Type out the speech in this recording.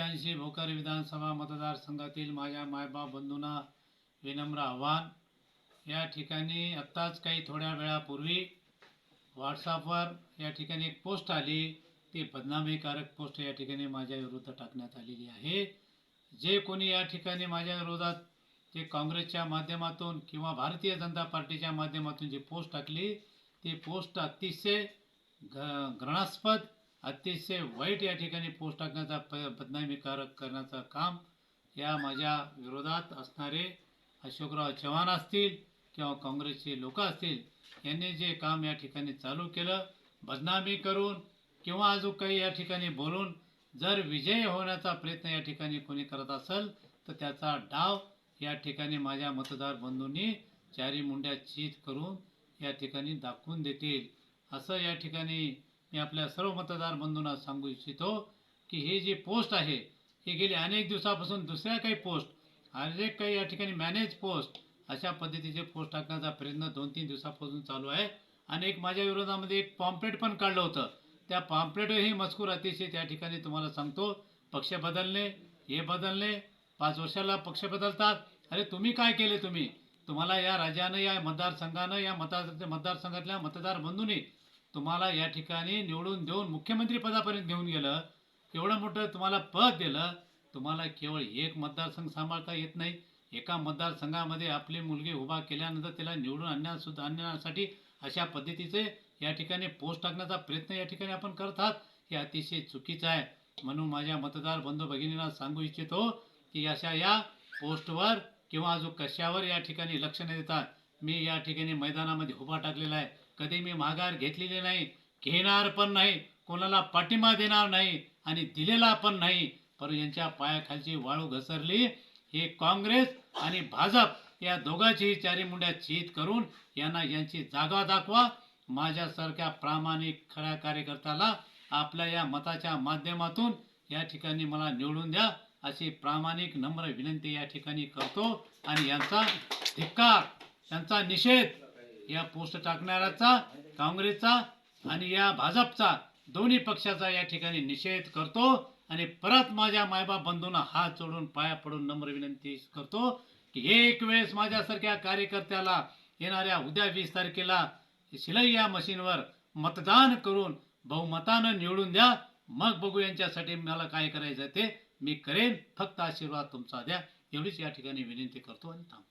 पंच्याऐंशी भोकर विधानसभा मतदारसंघातील माझ्या मायबाप बंधूंना विनम्र आव्हान. या ठिकाणी आत्ताच काही थोड्या वेळापूर्वी व्हॉट्सअपवर या ठिकाणी एक पोस्ट आली. ती बदनामीकारक पोस्ट या ठिकाणी माझ्या विरुद्ध टाकण्यात आलेली आहे. जे कोणी या ठिकाणी माझ्या विरोधात जे काँग्रेसच्या माध्यमातून किंवा भारतीय जनता पार्टीच्या माध्यमातून जी पोस्ट टाकली ती पोस्ट अतिशय घ घृणास्पद अतिशय वाईट या ठिकाणी पोस्ट टाकण्याचा प बदनामीकारक करण्याचं काम या माझ्या विरोधात असणारे अशोकराव चव्हाण असतील किंवा काँग्रेसचे लोक असतील यांनी जे काम या ठिकाणी चालू केलं बदनामी करून किंवा अजून काही या ठिकाणी बोलून जर विजय होण्याचा प्रयत्न या ठिकाणी कोणी करत असेल तर त्याचा डाव या ठिकाणी माझ्या मतदार बंधूंनी चारी मुंड्या चीत करून या ठिकाणी दाखवून देतील. असं या ठिकाणी मी आपल्या सर्व मतदार बंधूंना सांगू इच्छितो की ही जी पोस्ट आहे हे गेली अनेक दिवसापासून दुसऱ्या काही पोस्ट अनेक काही या ठिकाणी मॅनेज पोस्ट अशा पद्धतीचे पोस्ट टाकण्याचा प्रयत्न दोन तीन दिवसापासून चालू आहे. आणि एक माझ्या विरोधामध्ये एक पॉम्पलेट पण काढलं होतं. त्या पॉम्पलेटही मजकूर अतिशय त्या ठिकाणी तुम्हाला सांगतो पक्ष बदलणे हे बदलणे पाच वर्षाला पक्ष बदलतात. अरे तुम्ही काय केले तुम्ही? तुम्हाला या राज्यानं या मतदारसंघानं या मतदार मतदारसंघातल्या मतदार बंधूंनी तुम्हाला या ठिकाणी निवडून देऊन मुख्यमंत्री पदापर्यंत घेऊन गेलं एवढं मोठं तुम्हाला पद दिलं तुम्हाला केवळ एक मतदारसंघ सांभाळता येत नाही. एका मतदारसंघामध्ये आपली मुलगी उभा केल्यानंतर तिला निवडून आणण्यासुद्धा आणण्यासाठी अशा पद्धतीचे या ठिकाणी पोस्ट टाकण्याचा प्रयत्न या ठिकाणी आपण करत आहात. हे अतिशय चुकीचं आहे. म्हणून माझ्या मतदार बंधू भगिनींना सांगू इच्छितो की अशा या पोस्टवर किंवा अजून कशावर या ठिकाणी लक्ष न देतात मी या ठिकाणी मैदानामध्ये उभा टाकलेला आहे. कधी मी माघार घेतलेली नाही घेणार पण नाही कोणाला पाठिंबा देणार नाही आणि दिलेला पण नाही पर यांच्या पायाखालची वाळू घसरली. हे काँग्रेस आणि भाजप या दोघांचीही चारी मुंड्या चीत करून यांना यांची जागा दाखवा. माझ्यासारख्या प्रामाणिक खऱ्या कार्यकर्त्याला आपल्या या मताच्या माध्यमातून या ठिकाणी मला निवडून द्या अशी प्रामाणिक नम्र विनंती या ठिकाणी करतो. आणि यांचा धिक्कार यांचा निषेध या पोस्ट टाकणाऱ्याचा काँग्रेसचा आणि या भाजपचा दोन्ही पक्षाचा या ठिकाणी निषेध करतो आणि परत माझ्या मायबाप बंधूंना हात जोडून पाया पडून नम्र विनंती करतो की एक वेळेस माझ्यासारख्या कार्यकर्त्याला येणाऱ्या उद्या वीस तारखेला शिलाई या मशीनवर मतदान करून बहुमतानं निवडून द्या. मग बघू यांच्यासाठी मला काय करायचं ते मी करेन. फक्त आशीर्वाद तुमचा द्या. एवढीच या ठिकाणी विनंती करतो आणि थांबतो.